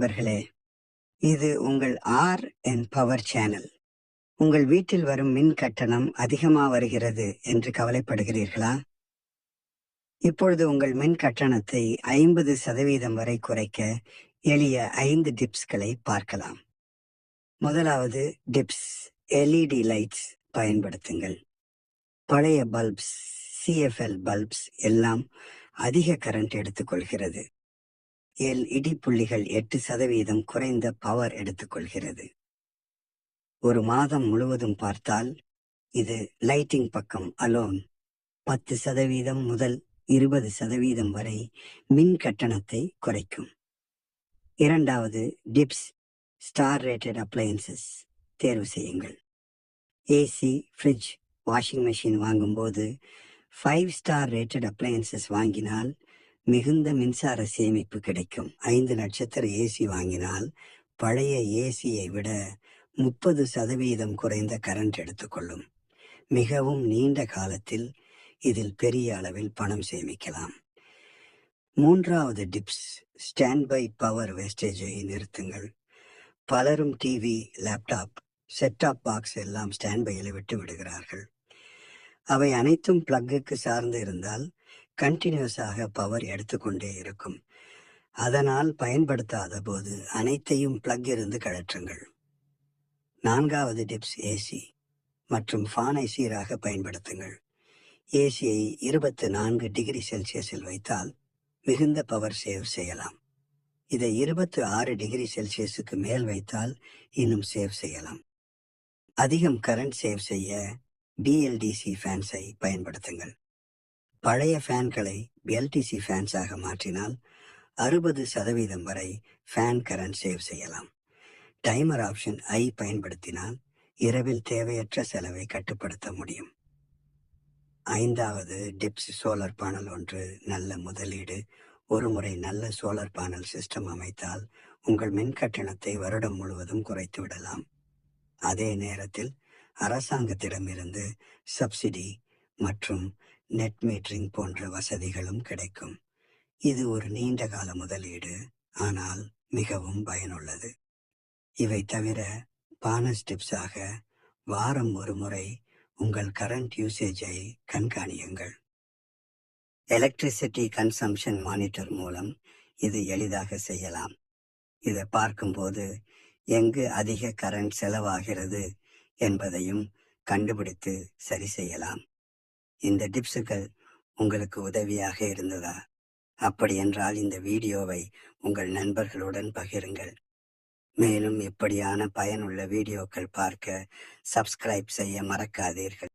நண்பர்களே இது உங்கள் ஆர் என் பவர் சேனல். உங்கள் வீட்டில் வரும் மின் கட்டணம் அதிகமா வருகிறது என்று கவலைப்படுகிறீர்களா? இப்பொழுது உங்கள் மின் கட்டணத்தை ஐம்பது சதவீதம் வரை குறைக்க எளிய ஐந்து டிப்ஸ்களை பார்க்கலாம். முதலாவது டிப்ஸ் எல்இடி லைட்ஸ் பயன்படுத்துங்கள். பழைய பல்ப்ஸ் சிஎஃப்எல் பல்ப்ஸ் எல்லாம் அதிக கரண்ட் எடுத்துக்கொள்கிறது. ஏழு இடிப்புள்ளிகள் எட்டு சதவீதம் குறைந்த பவர் எடுத்துக்கொள்கிறது. ஒரு மாதம் முழுவதும் பார்த்தால் இது லைட்டிங் பக்கம் அலோன் பத்து சதவீதம் முதல் இருபது சதவீதம் வரை மின் கட்டணத்தை குறைக்கும். இரண்டாவது டிப்ஸ் ஸ்டார் ரேட்டட் அப்ளையன்சஸ் தேர்வு செய்யுங்கள். ஏசி ஃப்ரிட்ஜ் வாஷிங் மெஷின் வாங்கும்போது ஃபைவ் ஸ்டார் ரேட்டட் அப்ளையன்சஸ் வாங்கினால் மிகுந்த மின்சார சேமிப்பு கிடைக்கும். ஐந்து நட்சத்திர ஏசி வாங்கினால் பழைய ஏசியை விட முப்பது சதவீதம் குறைந்த கரண்ட் எடுத்துக்கொள்ளும். மிகவும் நீண்ட காலத்தில் இதில் பெரிய அளவில் பணம் சேமிக்கலாம். மூன்றாவது டிப்ஸ் ஸ்டாண்ட் பை பவர் வேஸ்டேஜை நிறுத்துங்கள். பலரும் TV laptop set top box எல்லாம் ஸ்டாண்ட் பையில் விட்டு விடுகிறார்கள். அவை அனைத்தும் பிளக்குக்கு சார்ந்து இருந்தால் கண்டினியூஸாக பவர் எடுத்துக்கொண்டே இருக்கும். அதனால் பயன்படுத்தாத போது அனைத்தையும் பிளக் இருந்து கழற்றுங்கள். நான்காவது டிப்ஸ் ஏசி மற்றும் ஃபானை சீராக பயன்படுத்துங்கள். ஏசியை இருபத்து நான்கு டிகிரி செல்சியஸில் வைத்தால் மிகுந்த பவர் சேவ் செய்யலாம். இதை இருபத்து ஆறு டிகிரி செல்சியஸுக்கு மேல் வைத்தால் இன்னும் சேவ் செய்யலாம். அதிகம் கரண்ட் சேவ் செய்ய பிஎல்டிசி ஃபேன்ஸை பயன்படுத்துங்கள். பழைய ஃபேன்களை எல்டிசி ஃபேன்ஸாக மாற்றினால் அறுபது சதவீதம் வரை ஃபேன் கரண்ட் சேவ் செய்யலாம். டைமர் ஆப்ஷன் ஐ பயன்படுத்தினால் இரவில் தேவையற்ற செலவை கட்டுப்படுத்த முடியும். ஐந்தாவது டிப்ஸ் சோலார் பேனல் ஒன்று நல்ல முதலீடு. ஒரு முறை நல்ல சோலார் பேனல் சிஸ்டம் அமைத்தால் உங்கள் மின் கட்டணத்தை வருடம் முழுவதும் குறைத்து விடலாம். அதே நேரத்தில் அரசாங்கத்திடமிருந்து சப்சிடி மற்றும் நெட் மீட்டரிங் போன்ற வசதிகளும் கிடைக்கும். இது ஒரு நீண்ட கால முதலீடு ஆனால் மிகவும் பயனுள்ளது. இவை தவிர பானஸ் டிப்ஸாக வாரம் ஒரு முறை உங்கள் கரண்ட் யூசேஜை கண்காணியுங்கள். எலக்ட்ரிசிட்டி கன்சம்ஷன் மானிட்டர் மூலம் இது எளிதாக செய்யலாம். இதை பார்க்கும்போது எங்கு அதிக கரண்ட் செலவாகிறது என்பதையும் கண்டுபிடித்து சரி செய்யலாம். இந்த டிப்ஸுகள் உங்களுக்கு உதவியாக இருந்ததா? அப்படி என்றால் இந்த வீடியோவை உங்கள் நண்பர்களுடன் பகிருங்கள். மேலும் இப்படியான பயனுள்ள வீடியோக்கள் பார்க்க சப்ஸ்கிரைப் செய்ய மறக்காதீர்கள்.